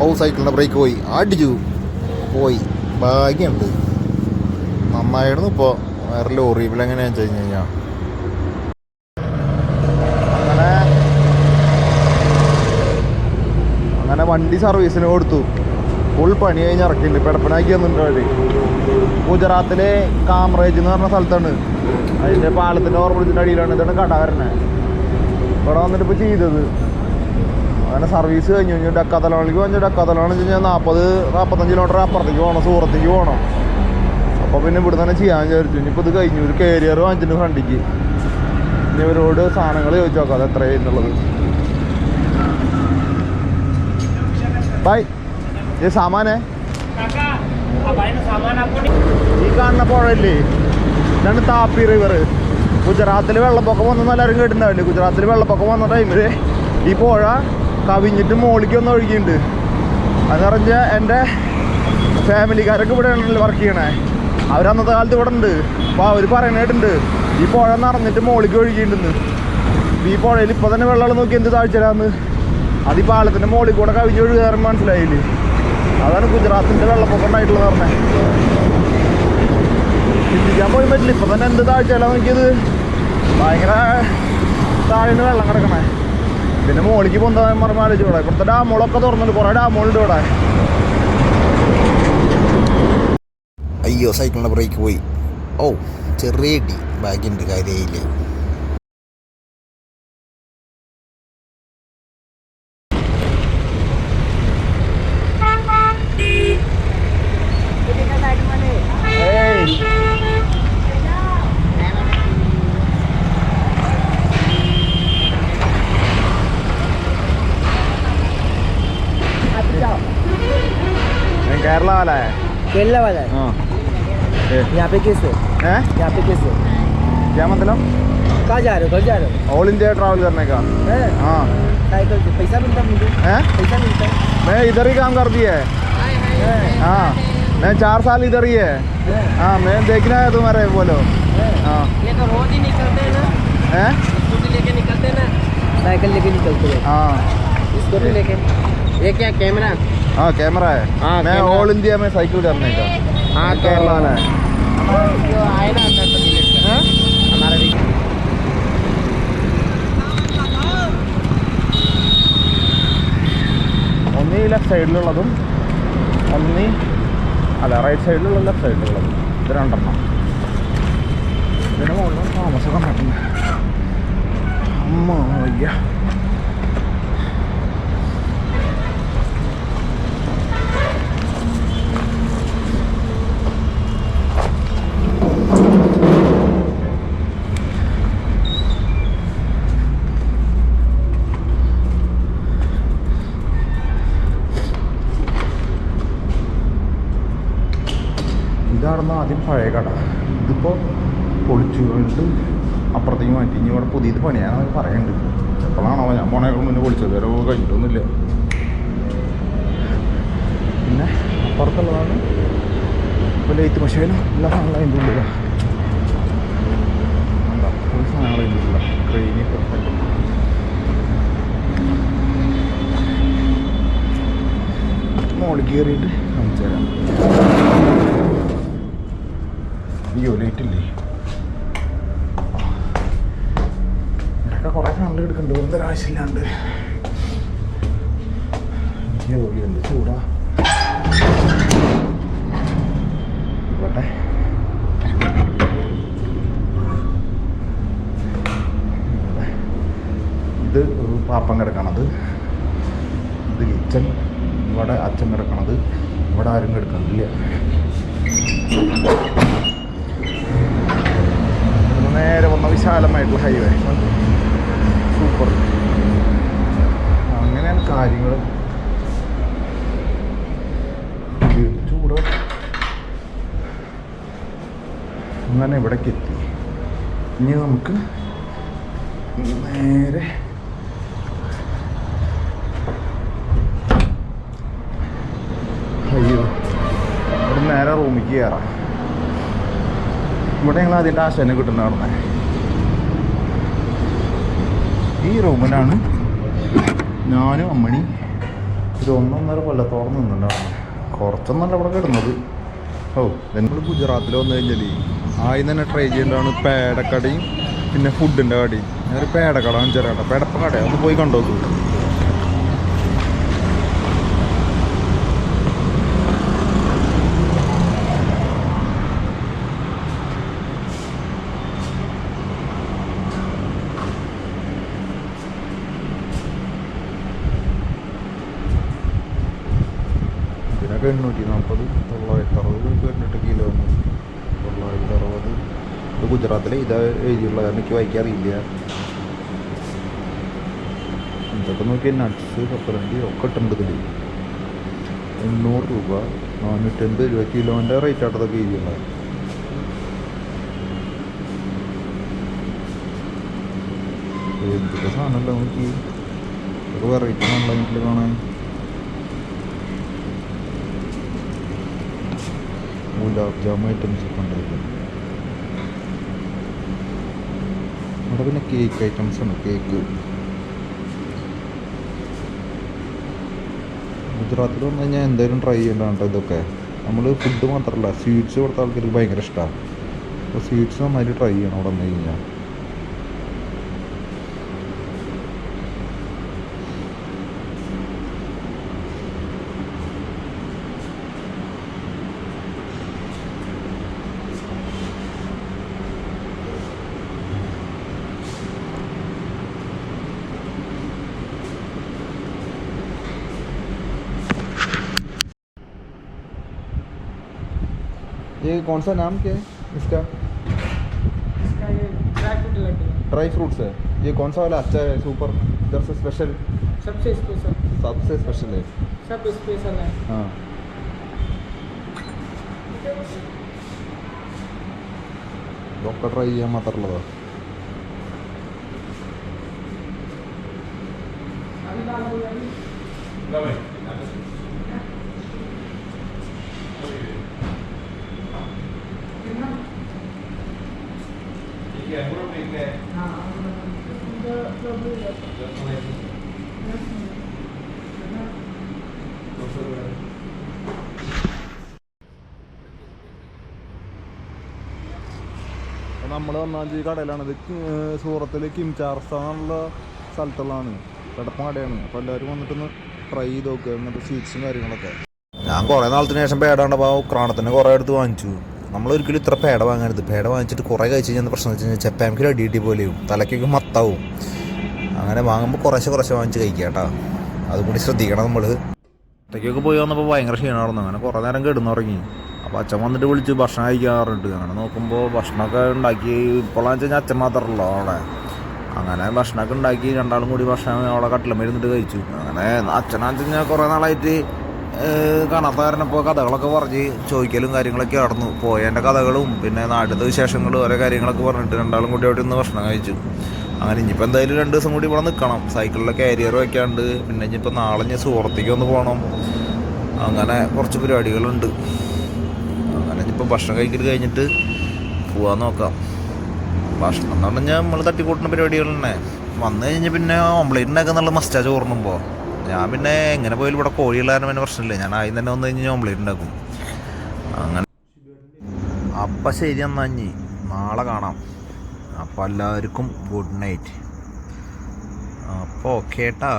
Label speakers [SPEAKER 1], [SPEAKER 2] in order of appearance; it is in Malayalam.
[SPEAKER 1] ഓ സൈക്കിളിന്റെ ബ്രേക്ക് പോയി. അടിച്ചു. പോയി. ഭാഗ്യമുണ്ട്. നന്നായിരുന്നു ഇപ്പോൾ വേറെ ലോറി എങ്ങനെയാണെന്ന് വെച്ച് കഴിഞ്ഞ് കഴിഞ്ഞാൽ അങ്ങനെ. അങ്ങനെ വണ്ടി സർവീസിന് കൊടുത്തു. ഫുൾ പണി കഴിഞ്ഞ് ഇറക്കിയിട്ടുണ്ട്. പെടപ്പനാക്കി വന്നിട്ടുണ്ട് വഴി ഗുജറാത്തിലെ കാമറേജ് എന്ന് പറഞ്ഞ സ്ഥലത്താണ്. അതിന്റെ പാലത്തിന്റെ ഓർമ്മത്തിന്റെ അടിയിലാണ്. ഇതാണ് കട വരണേ. ഇവിടെ വന്നിട്ട് ഇപ്പോൾ ചെയ്തത്. അങ്ങനെ സർവീസ് കഴിഞ്ഞു. കഴിഞ്ഞാൽ ഡക്കാത്തലോണിലേക്ക് പോകാൻ ഡക്കാത്തലോണെന്ന് വെച്ച് കഴിഞ്ഞാൽ നാൽപ്പത് നാൽപ്പത്തഞ്ച് കിലോമീറ്റർ അപ്പുറത്തേക്ക് പോകണം സൂറത്തേക്ക് പോകണം. അപ്പോൾ പിന്നെ ഇവിടെ തന്നെ ചെയ്യാൻ വിചാരിച്ചു. ഇനിയിപ്പോൾ ഇത് കഴിഞ്ഞു. ഒരു കാരിയർ വാങ്ങിച്ചിട്ട് ഫ്രണ്ടിക്ക് ഇനി ഇവരോട് സാധനങ്ങൾ ചോദിച്ചു നോക്കാം. അത് എത്ര എത്രയായിരുന്നുള്ളത് ബൈ. സാമാനേ? ഈ കാണുന്ന പുഴയില്ലേ? ഇതാണ് താപ്പി റിവർ ഗുജറാത്തിൽ വെള്ളപ്പൊക്കം വന്നെന്ന് എല്ലാവരും കേട്ടിട്ടുണ്ടാവില്ലേ? ഗുജറാത്തിൽ വെള്ളപ്പൊക്കം വന്ന ടൈമിൽ ഈ പുഴ കവിഞ്ഞിട്ട് മോളിക്ക് ഒന്ന് ഒഴുകിയിട്ടുണ്ട് അതെന്ന് പറഞ്ഞാൽ എന്റെ ഫാമിലിക്കാരൊക്കെ ഇവിടെ ആണല്ലോ വർക്ക് ചെയ്യണേ അവരന്നത്തെ കാലത്ത് ഇവിടെ ഉണ്ട്. അപ്പോൾ അവർ പറയണായിട്ടുണ്ട് ഈ പുഴ നിറഞ്ഞിട്ട് മോളിക്ക് ഒഴുകിയിട്ടുണ്ടെന്ന് ഈ പുഴയിൽ ഇപ്പോൾ തന്നെ വെള്ളം നോക്കി എന്ത് താഴ്ചയിലാന്ന്? അത് ഈ പാലത്തിന്റെ മോളിൽ കൂടെ കവിഞ്ഞ് ഒഴുകാറും മനസ്സിലായില്ലേ? അതാണ് ഗുജറാത്തിന്റെ വെള്ളപ്പൊക്കം ഉണ്ടായിട്ടുള്ളത് പറഞ്ഞത് ചിന്തിക്കാൻ പോയി പറ്റില്ല. ഇപ്പം തന്നെ എന്ത് താഴ്ചയല്ല നോക്കിയത്? ഭയങ്കര താഴ്ന്ന് വെള്ളം കിടക്കണേ. പിന്നെ മോളിക്ക് പൊന്താൻ പറഞ്ഞ ആലോചിച്ചു ഇവിടെ. ഇവിടുത്തെ ഡാമുകളൊക്കെ തുറന്നിട്ട് കുറേ ഡാമുകളുണ്ട് ഇവിടെ. അയ്യോ സൈക്കിളിന്റെ ബ്രേക്ക് പോയി. ഓ ചെറിയ ഇടി. ബാഗിന്റെ കാര്യമായില്ല केरला वाला है।
[SPEAKER 2] केरला वाला है?
[SPEAKER 1] हाँ।
[SPEAKER 2] यहाँ पे किस
[SPEAKER 1] है?
[SPEAKER 2] यहाँ पे किस है
[SPEAKER 1] क्या मतलब?
[SPEAKER 2] कहाँ जा रहे हो? घर जा रहे हो?
[SPEAKER 1] ऑल इंडिया ट्रैवल करने का।
[SPEAKER 2] हाँ? पैसा मिलता है मुझे?
[SPEAKER 1] हैं?
[SPEAKER 2] पैसा मिलता है।
[SPEAKER 1] मैं इधर ही काम करती है।
[SPEAKER 2] हाँ।
[SPEAKER 1] मैं चार साल इधर ही है।
[SPEAKER 2] हाँ।
[SPEAKER 1] मैं देखना है तुम्हारे बोलो।
[SPEAKER 2] हाँ।
[SPEAKER 3] ये तो रोज ही निकलते हैं ना।
[SPEAKER 1] हैं?
[SPEAKER 3] स्कूटी लेके निकलते हैं ना।
[SPEAKER 2] साइकिल लेके निकलते हैं।
[SPEAKER 1] हाँ।
[SPEAKER 3] स्कूटी लेके। ये क्या कैमरा?
[SPEAKER 1] हाँ कैमरा है
[SPEAKER 3] हाँ,
[SPEAKER 1] मैं
[SPEAKER 3] कैमरा।
[SPEAKER 1] ऑल इंडिया में साइकिल करने का
[SPEAKER 3] हाँ
[SPEAKER 1] ये केरला वाला है
[SPEAKER 3] जो आए ना अंदर तो डिलीट कर
[SPEAKER 1] हैं?
[SPEAKER 3] हमारा भी
[SPEAKER 1] ഒന്ന് ഈ ലെഫ്റ്റ് സൈഡിലുള്ളതും ഒന്ന് ഈ- അല്ല റൈറ്റ് സൈഡിലുള്ള ലെഫ്റ്റ് സൈഡിലുള്ളതും ഇത് രണ്ടെണ്ണം ഇതിന് മുകളിൽ താമസം കണ്ടിട്ടുണ്ട് അമ്മ അയ്യ ഇതാണെന്ന് ആദ്യം പഴയ കട. ഇതിപ്പോൾ പൊളിച്ചു കൊണ്ട് അപ്പുറത്തേക്ക് മാറ്റി. ഇനി ഇവിടെ പുതിയത് പണിയാണെന്ന് പറയുന്നുണ്ട് എപ്പോഴാണോ ഞാൻ പോണേക്ക് മുന്നേ പൊളിച്ചത്. വരെ കഴിഞ്ഞിട്ടൊന്നുമില്ല. പിന്നെ അപ്പുറത്തുള്ളതാണ് ഇപ്പോൾ ലേറ്റ് മെഷീനും എല്ലാ സാധനങ്ങളും അതിന്റെ ഉള്ളിലാണ് എന്താ ഒരു സാധനങ്ങൾ അതിന്റെ ഉള്ളിലാണ് ക്രെയിനി മോളിൽ കയറിയിട്ട് കാണിച്ചു തരാം അയ്യോ ലേറ്റ് ഇല്ലേ ഇതൊക്കെ കുറേ സാധനങ്ങൾ എടുക്കുന്നുണ്ട് വെറുതെ ഒരു ആവശ്യമില്ലാണ്ട്. അയ്യോ എന്ത് ചൂടാ? ഇവിടെ ഇത് പാപ്പം കിടക്കണത്. ഇത് കിച്ചൺ. ഇവിടെ അച്ഛൻ കിടക്കണത്. ഇവിടെ ആരും കിടക്കണില്ല നേരെ വന്ന വിശാലമായിട്ടുള്ള ഹൈവേ സൂപ്പർ അങ്ങനെയാണ് കാര്യങ്ങൾ ചൂട്. അങ്ങനെ ഇവിടേക്ക് എത്തി. ഇനി നമുക്ക് നേരെ അയ്യോ ഇവിടെ നേരെ റൂമിലേക്ക് കയറാം ഇവിടെ ഞങ്ങൾ അതിന്റെ ആശാനെ കിട്ടുന്ന ഈ റൂമിലാണ് ഞാനും അമ്മണി ഒരു ഒന്നൊന്നര കൊല്ലത്തോളം നിന്നുണ്ടാവും കുറച്ചൊന്നല്ല ഇവിടെ കിടന്നത്. ഓ നമ്മൾ ഗുജറാത്തിൽ വന്നു കഴിഞ്ഞാൽ ആദ്യം തന്നെ ട്രൈ ചെയ്യേണ്ടതാണ് പേടക്കടയും പിന്നെ ഫുഡിന്റെ കടയും. ഞാനൊരു പേടക്കട കട പേടപ്പ കടയാണ് ഒന്ന് പോയി കണ്ടോക്കൂ. എണ്ണൂറ്റി നാൽപ്പത് തൊള്ളായിരത്തി അറുപത് എണ്ണൂറ്റി കിലോ തൊള്ളായിരത്തി അറുപത് ഇത് ഗുജറാത്തിലെ ഇതാ എഴുതിയുള്ള കാരണം എനിക്ക് വായിക്കാൻ അറിയില്ല. ഇതൊക്കെ നോക്കിയാൽ നട്ട്സ് കപ്പലണ്ടി ഒക്കെ ഇട്ടുണ്ട് ഇതിൽ എണ്ണൂറ് രൂപ നാനൂറ്റൻപത് രൂപ കിലോന്റെ റേറ്റ് ആട്ടതൊക്കെ എഴുതിയുള്ള എന്തൊക്കെ സാധനമല്ല നോക്കി ഇതൊക്കെ വെറൈറ്റി ഓൺലൈനിൽ കാണാൻ. ഗുലാബ് ജാമു ഐറ്റംസ് ഒക്കെ ഉണ്ടായിരുന്നു അവിടെ പിന്നെ കേക്ക് ഐറ്റംസ് ആണ് കേക്ക് ഗുജറാത്തിൽ വന്നു കഴിഞ്ഞാൽ എന്തായാലും ട്രൈ ചെയ്യേണ്ടതാണ് കേട്ടോ ഇതൊക്കെ. നമ്മൾ ഫുഡ് മാത്രമല്ല സ്വീറ്റ്സ് കൊടുത്ത ആൾക്കാർക്ക് ഭയങ്കര ഇഷ്ടമാണ് അപ്പോൾ സ്വീറ്റ്സ് നന്നായിട്ട് ട്രൈ ചെയ്യണം അവിടെ വന്നു കഴിഞ്ഞാൽ ये कौन सा नाम क्या है? इसका?
[SPEAKER 2] इसका ये dry fruit laddu
[SPEAKER 1] dry fruits है। ये कौन सा वाला अच्छा है? सुपर इधर से स्पेशल
[SPEAKER 2] सबसे स्पेशल
[SPEAKER 1] सबसे स्पेशल है।
[SPEAKER 2] सब स्पेशल है।
[SPEAKER 1] हाँ। डॉक्टर रही है मातर लगा अभी നമ്മൾ ഒന്നാം തീയതി കടയിലാണ്. ഇത് സൂറത്തിൽ കിം ചാർസ എന്നുള്ള സ്ഥലത്തുള്ളതാണ്. കിടപ്പം കടയാണ്. അപ്പോൾ എല്ലാവരും വന്നിട്ടൊന്ന് ട്രൈ ചെയ്ത് നോക്കുക എന്നിട്ട് സ്വീറ്റ്സും കാര്യങ്ങളൊക്കെ. ഞാൻ കുറേ നാളത്തിന് ശേഷം പേടാണ്ടപ്പോ ഉക്രാണത്തിന് കുറേ എടുത്ത് വാങ്ങിച്ചു. നമ്മൾ ഒരിക്കലും ഇത്ര പേട വാങ്ങരുത്. പേട വാങ്ങിച്ചിട്ട് കുറേ കഴിച്ച് കഴിഞ്ഞാൽ പ്രശ്നം വെച്ച് കഴിഞ്ഞാൽ ചെപ്പാമിക്കൊരു അടി കിട്ടി പോലെയും തലയ്ക്കൊക്കെ മത്താവും. അങ്ങനെ വാങ്ങുമ്പോൾ കുറേശ്ശെ കുറേശ്ശെ വാങ്ങിച്ച് കഴിക്കുക കേട്ടോ. അതും കൂടി ശ്രദ്ധിക്കണം നമ്മൾ ഒറ്റയ്ക്കൊക്കെ പോയി വന്നപ്പോൾ ഭയങ്കര ക്ഷീണമായിരുന്നു. അങ്ങനെ കുറേ നേരം കിടന്നുറങ്ങി. അപ്പോൾ അച്ഛൻ വന്നിട്ട് വിളിച്ച് ഭക്ഷണം കഴിക്കാറുണ്ട്. അങ്ങനെ നോക്കുമ്പോൾ ഭക്ഷണമൊക്കെ ഉണ്ടാക്കി ഇപ്പോഴാന്ന് വെച്ചാൽ അച്ഛൻ മാത്രമല്ലോ അവിടെ. അങ്ങനെ ഭക്ഷണമൊക്കെ ഉണ്ടാക്കി രണ്ടാളും കൂടി ഭക്ഷണം അവിടെ കട്ടിലമ്മ കഴിച്ചു. അങ്ങനെ അച്ഛനാന്ന് വെച്ച് കഴിഞ്ഞാൽ കുറേ നാളായിട്ട് കാണാത്ത കാരണം ഇപ്പോൾ കഥകളൊക്കെ പറഞ്ഞ് ചോദിക്കലും കാര്യങ്ങളൊക്കെ നടന്നു പോയതിന്റെ കഥകളും പിന്നെ നാട്ടിലത്തെ വിശേഷങ്ങളും ഓരോ കാര്യങ്ങളൊക്കെ പറഞ്ഞിട്ട് രണ്ടാളും കൂടി അവിടെ നിന്ന് ഭക്ഷണം കഴിച്ചു. അങ്ങനെ ഇനിയിപ്പോൾ എന്തായാലും രണ്ട് ദിവസം കൂടി ഇവിടെ നിൽക്കണം സൈക്കിളിലെ കാരിയർ വയ്ക്കാണ്ട് പിന്നെ ഇനിയിപ്പോൾ നാളെ ഞാൻ സുഹൃത്തേക്ക് ഒന്ന് പോകണം അങ്ങനെ കുറച്ച് പരിപാടികളുണ്ട്. അങ്ങനെ ഇനിയിപ്പോൾ ഭക്ഷണം കഴിക്കൽ കഴിഞ്ഞിട്ട് പോകാൻ നോക്കാം. ഭക്ഷണം എന്ന് പറഞ്ഞാൽ നമ്മൾ തട്ടിക്കൂട്ടുന്ന പരിപാടികൾ തന്നെ വന്നു കഴിഞ്ഞാൽ പിന്നെ ഓംപ്ലേറ്റ് ഉണ്ടാക്കുന്നുള്ള മസ്റ്റാ ചോറിനുമ്പോൾ ഞാൻ പിന്നെ എങ്ങനെ പോയാലും ഇവിടെ കോഴിയുള്ള പിന്നെ പ്രശ്നമില്ല. ഞാൻ ആദ്യം തന്നെ വന്നു കഴിഞ്ഞാൽ ഓംപ്ലേറ്റ് ഉണ്ടാക്കും. അങ്ങനെ. അപ്പം ശരി എന്നാ ഇനി. നാളെ കാണാം. അപ്പോൾ എല്ലാവർക്കും ഗുഡ് നൈറ്റ് അപ്പോൾ ഓക്കെ ഏട്ടാ